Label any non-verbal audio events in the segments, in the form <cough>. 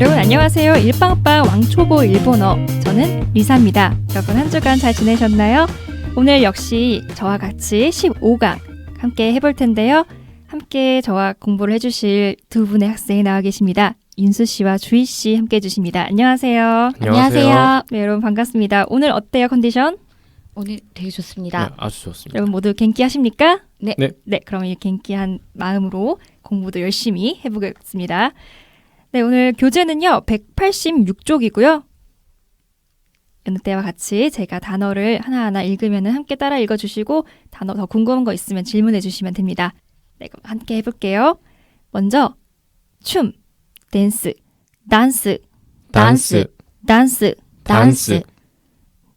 여러분 안녕하세요. 일빵빵 왕초보 일본어. 저는 리사입니다. 여러분 한 주간 잘 지내셨나요? 오늘 역시 저와 같이 15강 함께 해볼 텐데요. 함께 저와 공부를 해주실 두 분의 학생이 나와 계십니다. 인수 씨와 주희 씨 함께 해주십니다. 안녕하세요. 안녕하세요. 네, 여러분 반갑습니다. 오늘 어때요 컨디션? 오늘 되게 네, 좋습니다. 아주 좋습니다. 여러분 모두 gen기하십니까? 네. 네. 네, 그럼 이 gen기한 마음으로 공부도 열심히 해보겠습니다. 네, 오늘 교재는요 186쪽이고요. 여느 때와 같이 제가 단어를 하나하나 읽으면 함께 따라 읽어주시고 단어 더 궁금한 거 있으면 질문해 주시면 됩니다. 네, 그럼 함께 해볼게요. 먼저 춤, 댄스, 단스, 단스, 단스. 단스,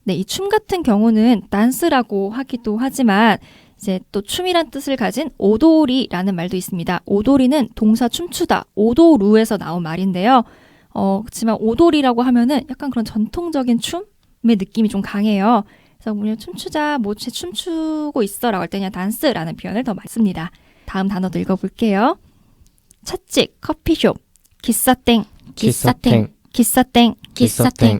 네, 이 춤 같은 경우는 댄스라고 하기도 하지만 이제 또 춤이란 뜻을 가진 오도리라는 말도 있습니다. 오도리는 동사 춤추다, 오도루에서 나온 말인데요. 어, 그렇지만 오도리라고 하면은 약간 그런 전통적인 춤의 느낌이 좀 강해요. 그래서 우리 춤추자, 뭐쟤 춤추고 있어라고 할 때 그냥 단스라는 표현을 더 많이 씁니다. 다음 단어도 읽어볼게요. 찻집, 커피숍, 기사땡, 기사땡, 기사땡, 기사땡,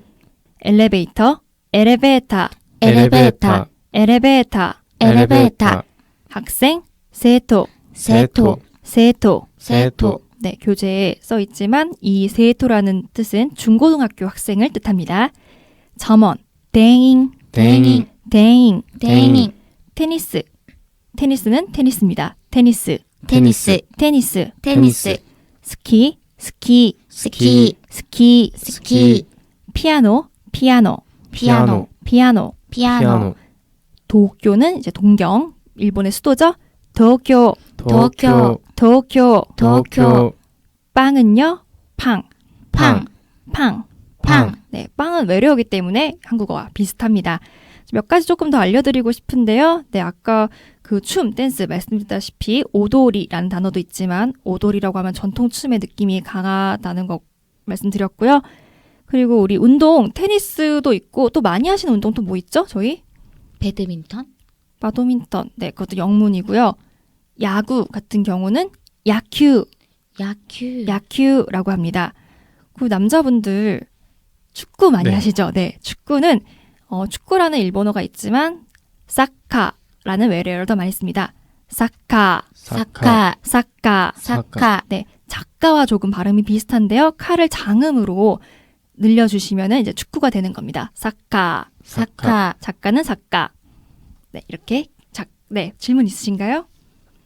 엘리베이터, 엘리베이터, 엘리베이터, 엘리베이터, 엘리베이터, 학생, 세토, 세토, 세토. 세토, 네, 교재에 써 있지만 이 세토라는 뜻은 중고등학교 학생을 뜻합니다. 점원, 대잉, 댕잉, 대잉, 댕잉, 테니스. 테니스는 테니스입니다. 테니스, 테니스, 테니스, 테니스, 스키, 스키, 스키, 스키, 스키, 피아노, 피아노, 피아노. 피아노, 피아노, 도쿄는 이제 동경, 일본의 수도죠. 도쿄, 도쿄, 도쿄. 도쿄, 빵은요? 팡, 팡, 팡. 팡, 네, 빵은 외래어기 때문에 한국어와 비슷합니다. 몇 가지 조금 더 알려드리고 싶은데요. 네, 아까 그 춤, 댄스 말씀드렸다시피 오도리라는 단어도 있지만 오도리라고 하면 전통 춤의 느낌이 강하다는 거 말씀드렸고요. 그리고 우리 운동, 테니스도 있고 또 많이 하시는 운동 또 뭐 있죠? 저희? 배드민턴, 바도민턴, 네, 그것도 영문이고요. 야구 같은 경우는 야큐, 야큐, 야큐라고 합니다. 그 남자분들 축구 많이 네. 하시죠? 네, 축구는 어, 축구라는 일본어가 있지만 사카라는 외래어를 더 많이 씁니다. 사카, 사카, 사카. 사카, 네, 작가와 조금 발음이 비슷한데요. 카를 장음으로 늘려주시면은 이제 축구가 되는 겁니다. 사카. 사카, 작가는 작가. 네, 이렇게 작, 네, 질문 있으신가요?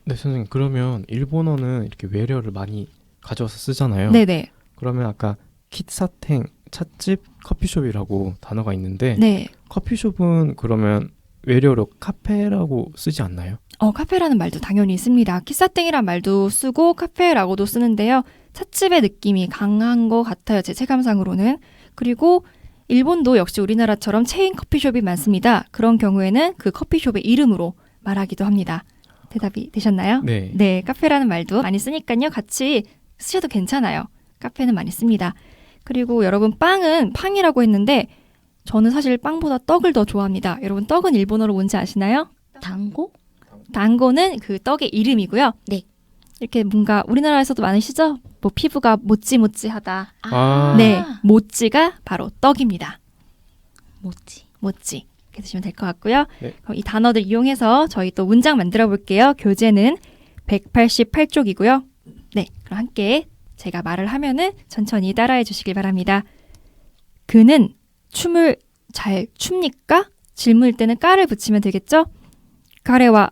네, 선생님. 그러면 일본어는 이렇게 외래어를 많이 가져와서 쓰잖아요. 네네. 그러면 아까 키사탱, 찻집, 커피숍이라고 단어가 있는데 네. 커피숍은 그러면 외래어로 카페라고 쓰지 않나요? 어, 카페라는 말도 당연히 있습니다. 키사땡이란 말도 쓰고 카페라고도 쓰는데요. 찻집의 느낌이 강한 것 같아요. 제 체감상으로는. 그리고 일본도 역시 우리나라처럼 체인 커피숍이 많습니다. 그런 경우에는 그 커피숍의 이름으로 말하기도 합니다. 대답이 되셨나요? 네. 네, 카페라는 말도 많이 쓰니까요. 같이 쓰셔도 괜찮아요. 카페는 많이 씁니다. 그리고 여러분 빵은 팡이라고 했는데 저는 사실 빵보다 떡을 더 좋아합니다. 여러분 떡은 일본어로 뭔지 아시나요? 당고, 단고는 그 떡의 이름이고요. 네. 이렇게 뭔가 우리나라에서도 많으시죠? 뭐 피부가 모찌모찌하다. 아. 네, 모찌가 바로 떡입니다. 뭐지? 모찌. 이렇게 드시면 될 것 같고요. 네. 그럼 이 단어들 이용해서 저희 또 문장 만들어 볼게요. 교재는 188쪽이고요. 네, 그럼 함께 제가 말을 하면은 천천히 따라해 주시길 바랍니다. 그는 춤을 잘 춥니까? 질문일 때는 까를 붙이면 되겠죠? 가레와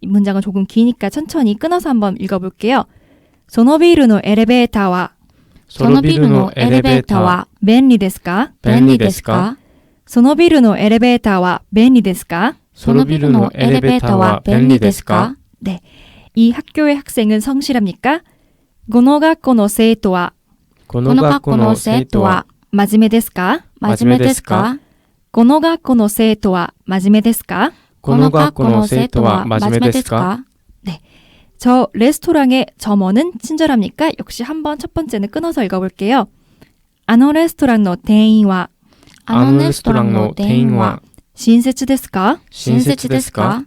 이 문장은 조금 기니까 천천히 끊어서 한번 읽어볼게요. そのビルのエレベーターはそのビルのエレベーターは便利ですか便利ですかそのビルのエレベーターは便利ですかそのビルのエレベーターは便利ですか 네. 이 학교의 학생은 성실합니까? この学校の生徒はここの学校の生徒は 真面目ですか真面目ですかこの学校の生徒は真面目ですか この学校の生徒は真面目ですか 저 레스토랑의 점원은 친절합니까? 역시 한번 첫 번째는 끊어서 읽어볼게요. あのレストランの店員はあのレストランの店員は親切ですか親切ですか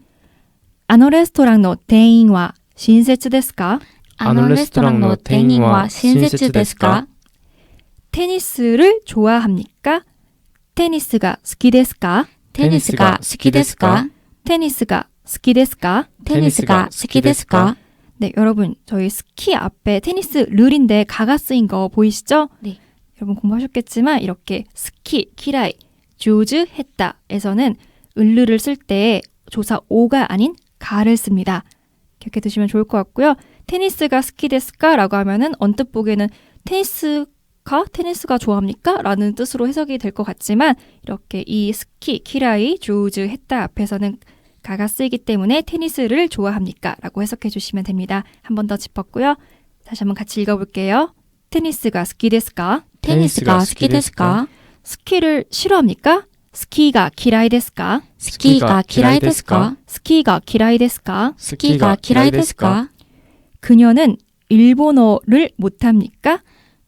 あのレストランの店員は親切ですかあのレストランの店員は親切ですか 테니스를 좋아합니까? 테니스가 好きですか?テニスが好きですか 테니스가 好きですか?テニスが好きですか 네, 여러분, 저희 스키 앞에 테니스 룰인데 가가 쓰인 거 보이시죠? 네. 여러분 공부하셨겠지만 이렇게 스키, 키라이, 조즈, 했다에서는 을르를 쓸 때 조사 오가 아닌 가를 씁니다. 기억해 두시면 좋을 것 같고요. 테니스가 스키 데스까라고 하면은 언뜻 보기에는 테니스 가 테니스가 좋아합니까? 라는 뜻으로 해석이 될 것 같지만 이렇게 이 스키, 키라이, 조우즈, 했다 앞에서는 가가 쓰이기 때문에 테니스를 좋아합니까? 라고 해석해 주시면 됩니다. 한 번 더 짚었고요. 다시 한번 같이 읽어볼게요. 테니스가 스키 데스까? 테니스가 스키 데스까? 스키를 싫어합니까? 스키가 키라이 데스까? 스키가 키라이 데스까? 스키가 키라이 데스까? 스키가 키라이 데스까? 그녀는 일본어를 못합니까?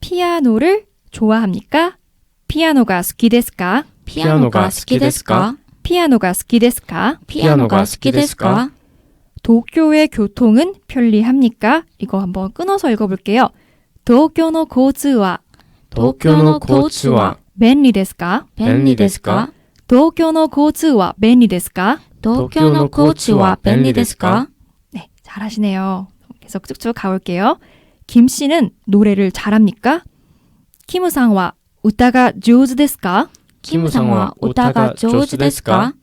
피아노를 좋아합니까? 피아노가 好きですか?ピアノが好きですか 피아노가 好きですか?ピアノが好きですか 도쿄의 교통은 편리합니까? 이거 한번 끊어서 읽어볼게요. 도쿄의 交通は東京の交通は便利ですか?便利ですか 도쿄의 交通は便利ですか?東京の交通は便利ですか 네, 잘하시네요. 계속 쭉쭉 가볼게요. 김 씨는 노래를 잘합니까? 키무상와 우타가 上手ですか?キムさんは歌が上手ですか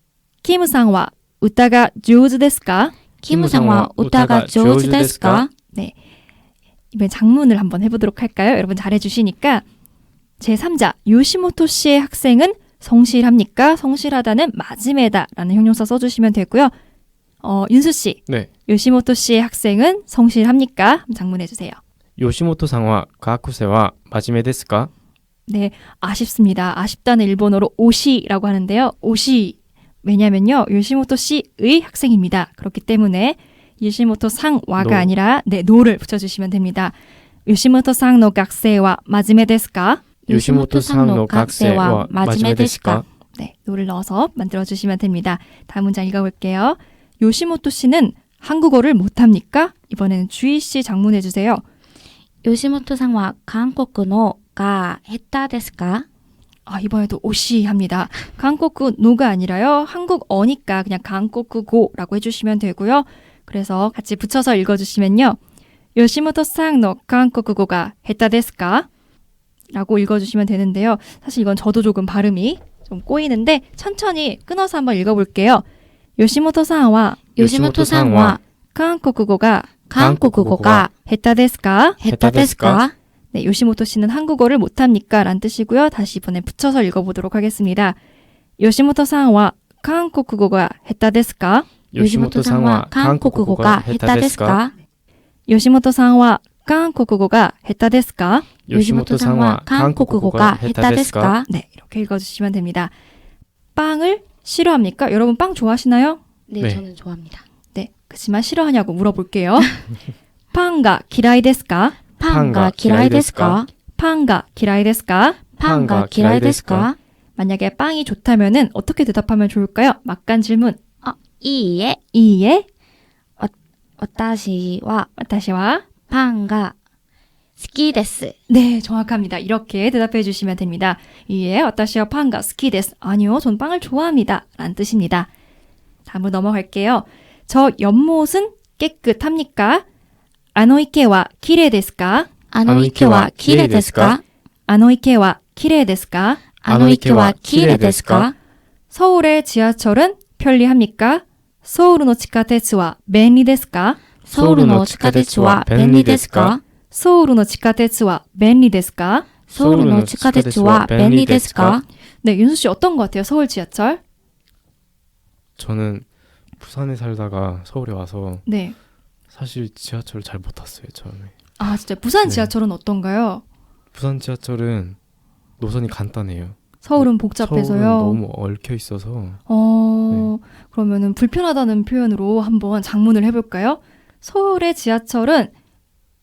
키무상와 우타가 上手ですか?キムさんは歌が上手ですか 이번에 장문을 한번 해보도록 할까요? 여러분 잘해주시니까 제3자 요시모토 씨의 학생은 성실합니까? 성실하다는 마지메다라는 형용사 써주시면 되고요. 어, 윤수 씨, 네. 요시모토 씨의 학생은 성실합니까? 장문해 주세요. 요시모토 상와 가쿠세와 마지메 데스까? 네, 아쉽습니다. 아쉽다는 일본어로 오시라고 하는데요. 오시 왜냐면요 요시모토 씨의 학생입니다. 그렇기 때문에 요시모토 상와가 노. 아니라 네 노를 붙여주시면 됩니다. 요시모토 상노 각세와 마지메 데스까? 요시모토 상노 각세와 마지메 데스까? 네 노를 넣어서 만들어 주시면 됩니다. 다음 문장 읽어볼게요. 요시모토 씨는 한국어를 못합니까? 이번에는 주희 씨 장문해 주세요. 요시모토 상와 한국어가 했다 데스까? 아, 이번에도 오시 합니다. 한국어 노가 아니라요. 한국어니까 그냥 한국어고라고 해주시면 되고요. 그래서 같이 붙여서 읽어주시면요. 요시모토상 너 한국어가 했다 데스까? 라고 읽어주시면 되는데요. 사실 이건 저도 조금 발음이 좀 꼬이는데 천천히 끊어서 한번 읽어볼게요. 요시모토 상와 吉本さんは 한국어가 韓国語が 했다 ですか? 下手ですか 네, 요시모토 씨는 한국어를 못합니까? 란 뜻이고요. 다시 이번에 붙여서 읽어보도록 하겠습니다. 요시모토 상와 한국어가 했다 ですか?吉本さんは韓国語が下手ですか 요시모토 상와 한국어가 했다 ですか?吉本さんは韓国語が下手ですか 네, 이렇게 읽어주시면 됩니다. 빵을 싫어합니까? 여러분 빵 좋아하시나요? 네, 네. 저는 좋아합니다. 네, 그치만 싫어하냐고 물어볼게요. <laughs> 빵가 기라이 ですか?パンが嫌いですか 빵가 기라이 데스까? パンが嫌いですか 만약에 빵이 좋다면은 어떻게 대답하면 좋을까요? 막간 질문. あ、いいえ。 이에 私は 와타시와 パンが 스키데스. 네, 정확합니다. 이렇게 대답해 주시면 됩니다. 이에 어떠시요 빵과 스키데스. 아니요, 전 빵을 좋아합니다. 라는 뜻입니다. 다음으로 넘어갈게요. 저 연못은 깨끗합니까? 아노이케와 키레데스까? 아노이케와 키레데스까? 아노이케와 키레데스까? 아노이케와 키레데스까? 서울의 지하철은 편리합니까? 서울의 지하철은 편리합니까? 서울의 지하철은 편리합니까? ソウルの地下鉄は便利ですか 서울의 지하철은 便利ですか?ソウルの地下鉄は便利ですか 네, 윤수 씨 어떤 것 같아요? 서울 지하철? 저는 부산에 살다가 서울에 와서 네. 사실 지하철을 잘 못 탔어요 처음에. 아, 진짜 부산 네. 지하철은 어떤가요? 부산 지하철은 노선이 간단해요. 서울은 서울은 복잡해서요. 너무 얽혀 있어서 어, 그러면은 불편하다는 표현으로 한번 장문을 해볼까요? 서울의 지하철은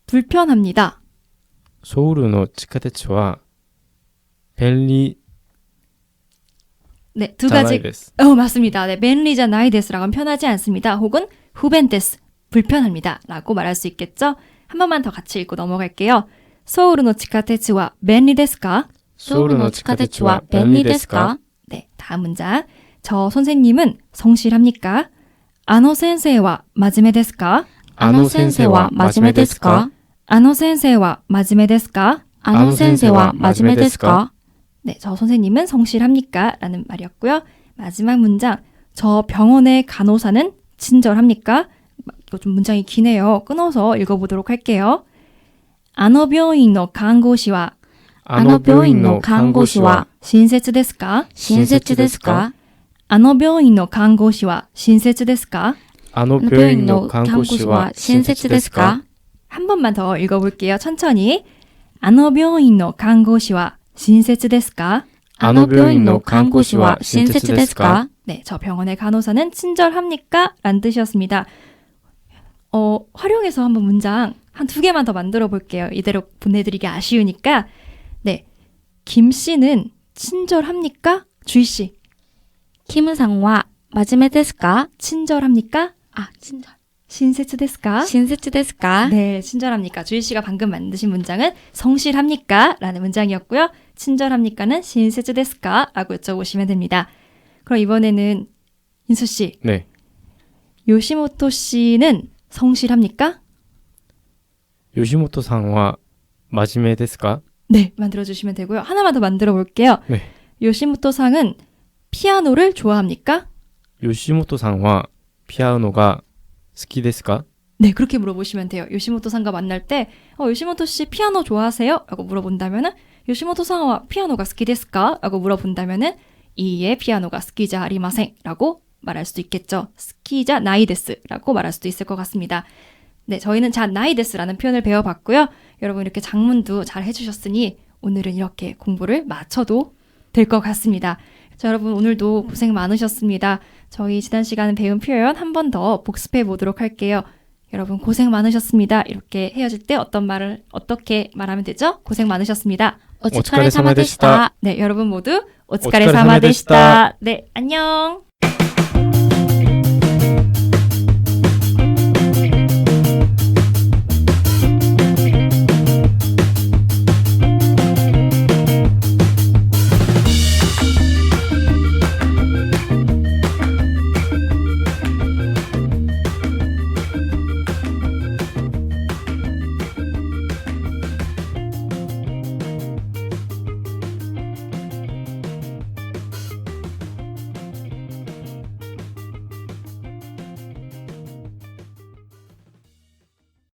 불편합니다. 서울의 지하철은便利 네, 두 가지. じゃないです. 어, 맞습니다. 네, 벤리자 나이데스라고 하면 편하지 않습니다. 혹은 후벤데스, 불편합니다. 라고 말할 수 있겠죠? 한 번만 더 같이 읽고 넘어갈게요. 서울의 지하철은 便利ですか?ソウルの地下鉄は便利ですか 네, 다음 문장. 저 선생님은 성실합니까? 아노 선생와 真面目ですか?あの先生は真面目ですか あの先生は真面目ですか?あの先生は真面目ですか 네, 저 선생님은 성실합니까? 라는 말이었고요. 마지막 문장. 저 병원의 간호사는 친절합니까? 이거 좀 문장이 기네요. 끊어서 읽어보도록 할게요. あの病院の看護師はあの病院の看護師は親切ですか親切ですかあの病院の看護師は親切ですかあのあの病病院院のの看護看護師師は親は親切でか切ですすか 한 번만 더 읽어볼게요. 천천히. あの病院の看護師は親切ですかあの病院の看護師は親切ですか 네, 저 병원의 간호사는 친절합니까? 라는 뜻이었습니다. 어, 활용해서 한번 문장 한 두 개만 더 만들어 볼게요. 이대로 보내드리기 아쉬우니까. 네. 김 씨는 친절합니까? 주희 씨, キムさんは真面目ですか 친절합니까? あ、親切 신세츠데스까? 신세츠데스까? 네, 친절합니까? 주희 씨가 방금 만드신 문장은 성실합니까? 라는 문장이었고요. 친절합니까는 신세츠데스까? 라고 여쭤보시면 됩니다. 그럼 이번에는 인수 씨. 네. 요시모토 씨는 성실합니까? 요시모토 상와 마지메 데스까? 네, 만들어 주시면 되고요. 하나만 더 만들어 볼게요. 네. 요시모토 상은 피아노를 좋아합니까? 요시모토 상와 피아노가 好きですか? 네, 그렇게 물어보시면 돼요. 요시모토 상과 만날 때, 어, 요시모토 씨 피아노 좋아하세요? 라고 물어본다면은, 요시모토 상와 피아노가 스키 데스까? 라고 물어본다면은, 이에 피아노가 스키자 아리마생 라고 말할 수도 있겠죠. 스키자 나이데스 라고 말할 수도 있을 것 같습니다. 네, 저희는 자 나이데스라는 표현을 배워봤고요. 여러분 이렇게 장문도 잘 해주셨으니 오늘은 이렇게 공부를 마쳐도 될 것 같습니다. 자, 여러분 오늘도 고생 많으셨습니다. 저희 지난 시간 배운 표현 한 번 더 복습해 보도록 할게요. 여러분 고생 많으셨습니다. 이렇게 헤어질 때 어떤 말을 어떻게 말하면 되죠? 고생 많으셨습니다. 오츠카레 사마데시다. 네, 여러분 모두 오츠카레 사마데시다. 네, 안녕.